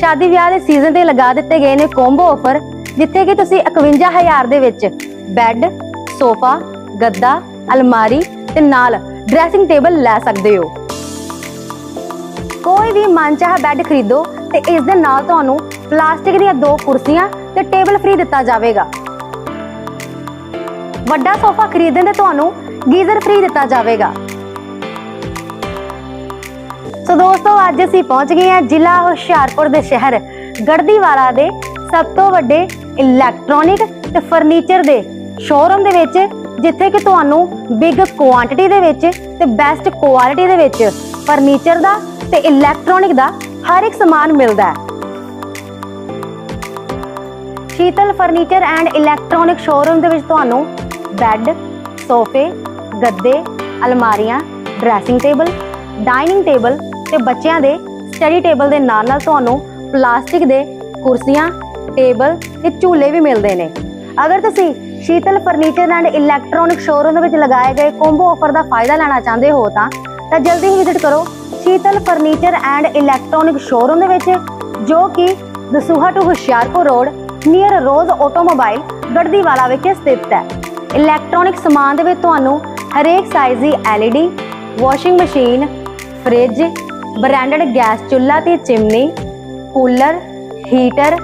ਸ਼ਾਦੀ ਵਿਆਹ ਦੇ ਸੀਜ਼ਨ ਤੇ ਲਗਾ ਦਿੱਤੇ ਗਏ ਨੇ ਕੰਬੋ ਆਫਰ ਜਿੱਥੇ ਕਿ ਤੁਸੀਂ 51000 ਦੇ ਵਿੱਚ ਬੈੱਡ ਸੋਫਾ ਗੱਦਾ, ਅਲਮਾਰੀ ਤੇ ਨਾਲ ਡਰੈਸਿੰਗ ਟੇਬਲ ਲੈ ਸਕਦੇ ਹੋ। ਕੋਈ ਵੀ ਮਨਚਾਹਾ ਬੈੱਡ ਖਰੀਦੋ ਤੇ ਇਸ ਦੇ ਨਾਲ ਤੁਹਾਨੂੰ ਪਲਾਸਟਿਕ ਦੀਆਂ ਦੋ ਕੁਰਸੀਆਂ ਤੇ ਟੇਬਲ ਫ੍ਰੀ ਦਿੱਤਾ ਜਾਵੇਗਾ। ਵੱਡਾ ਸੋਫਾ ਖਰੀਦਣ ਤੇ ਤੁਹਾਨੂੰ ਗੀਜ਼ਰ ਫ੍ਰੀ ਦਿੱਤਾ ਜਾਵੇਗਾ। ਸੋ ਦੋਸਤੋ, ਅੱਜ ਅਸੀਂ ਪਹੁੰਚ ਗਏ ਹਾਂ ਜ਼ਿਲ੍ਹਾ ਹੁਸ਼ਿਆਰਪੁਰ ਦੇ ਸ਼ਹਿਰ ਗੜਦੀਵਾਲਾ ਦੇ ਸਭ ਤੋਂ ਵੱਡੇ ਇਲੈਕਟ੍ਰੋਨਿਕ ਤੇ ਫਰਨੀਚਰ ਦੇ ਸ਼ੋਰੂਮ ਦੇ ਵਿੱਚ, ਜਿੱਥੇ ਕਿ ਤੁਹਾਨੂੰ ਬਿਗ ਕੁਆਂਟੀਟੀ ਦੇ ਵਿੱਚ ਤੇ ਬੈਸਟ ਕੁਆਲਿਟੀ ਦੇ ਵਿੱਚ ਫਰਨੀਚਰ ਦਾ ਤੇ ਇਲੈਕਟ੍ਰੋਨਿਕ ਦਾ ਹਰ ਇੱਕ ਸਮਾਨ ਮਿਲਦਾ ਹੈ। Sheetal furniture and electronic showroom ਦੇ ਵਿੱਚ ਤੁਹਾਨੂੰ ਬੈੱਡ ਸੋਫੇ ਗੱਦੇ, ਅਲਮਾਰੀਆਂ ਡਰੈਸਿੰਗ ਟੇਬਲ ਡਾਈਨਿੰਗ ਟੇਬਲ ਤੇ ਬੱਚਿਆਂ ਦੇ ਸਟੱਡੀ ਟੇਬਲ ਦੇ ਨਾਲ ਨਾਲ ਤੁਹਾਨੂੰ ਪਲਾਸਟਿਕ ਦੇ ਕੁਰਸੀਆਂ ਟੇਬਲ ਤੇ ਝੂਲੇ ਵੀ ਮਿਲਦੇ ਨੇ। ਅਗਰ ਤੁਸੀਂ Sheetal furniture and electronic showroom ਦੇ ਵਿੱਚ ਲਗਾਏ ਗਏ ਕੰਬੋ ਆਫਰ ਦਾ ਫਾਇਦਾ ਲੈਣਾ ਚਾਹੁੰਦੇ ਹੋ ਤਾਂ ਤਾਂ ਜਲਦੀ ਹੀ ਵਿਜ਼ਿਟ ਕਰੋ Sheetal furniture and electronic showroom ਦੇ ਵਿੱਚ, ਜੋ ਕਿ Dasuya to Hoshiarpur road near Rose automobile Garhdiwala ਵਿਖੇ ਸਥਿਤ ਹੈ। ਇਲੈਕਟ੍ਰੋਨਿਕ ਸਮਾਨ ਦੇ ਵਿੱਚ ਤੁਹਾਨੂੰ ਹਰੇਕ ਸਾਈਜ਼ ਦੀ LED washing machine fridge branded gas ਚੁੱਲ੍ਹਾ ਤੇ chimney, cooler, heater,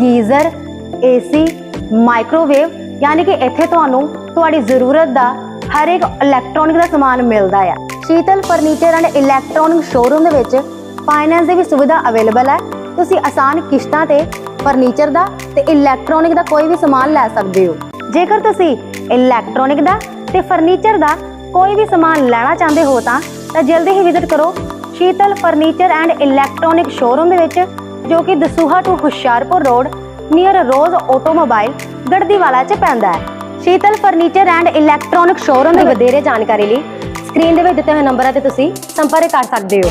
geyser, AC, microwave, ਯਾਨੀ ਕਿ ਇੱਥੇ ਤੁਹਾਨੂੰ ਤੁਹਾਡੀ ਜ਼ਰੂਰਤ ਦਾ ਹਰ ਇੱਕ ਇਲੈਕਟ੍ਰੋਨਿਕ ਦਾ ਸਮਾਨ ਮਿਲਦਾ ਹੈ Sheetal furniture and electronic showroom ਦੇ ਵਿੱਚ ਫਾਈਨੈਂਸ ਦੀ ਵੀ ਸੁਵਿਧਾ ਅਵੇਲੇਬਲ ਹੈ। ਤੁਸੀਂ ਆਸਾਨ ਕਿਸ਼ਤਾਂ ਤੇ ਫਰਨੀਚਰ ਦਾ ਤੇ ਇਲੈਕਟ੍ਰੋਨਿਕ ਦਾ ਕੋਈ ਵੀ ਸਮਾਨ ਲੈ ਸਕਦੇ ਹੋ। ਜੇਕਰ ਤੁਸੀਂ ਇਲੈਕਟ੍ਰੋਨਿਕ ਦਾ ਤੇ ਫਰਨੀਚਰ ਦਾ ਕੋਈ ਵੀ ਸਮਾਨ ਲੈਣਾ ਚਾਹੁੰਦੇ ਹੋ ਤਾਂ ਤਾਂ ਜਲਦੀ ਹੀ ਵਿਜ਼ਿਟ ਕਰੋ Sheetal furniture and electronic showroom ਦੇ ਵਿੱਚ ਜੋ ਕਿ Dasuya to Hoshiarpur road near Rose automobile Garhdiwala 'ਚ ਪੈਂਦਾ ਹੈ। Sheetal furniture and electronic showroom ਦੀ ਵਧੇਰੇ ਜਾਣਕਾਰੀ ਲਈ ਸਕਰੀਨ ਦੇ ਵਿੱਚ ਦਿੱਤੇ ਹੋਏ ਨੰਬਰਾਂ ਤੇ ਤੁਸੀਂ ਸੰਪਰਕ ਕਰ ਸਕਦੇ ਹੋ।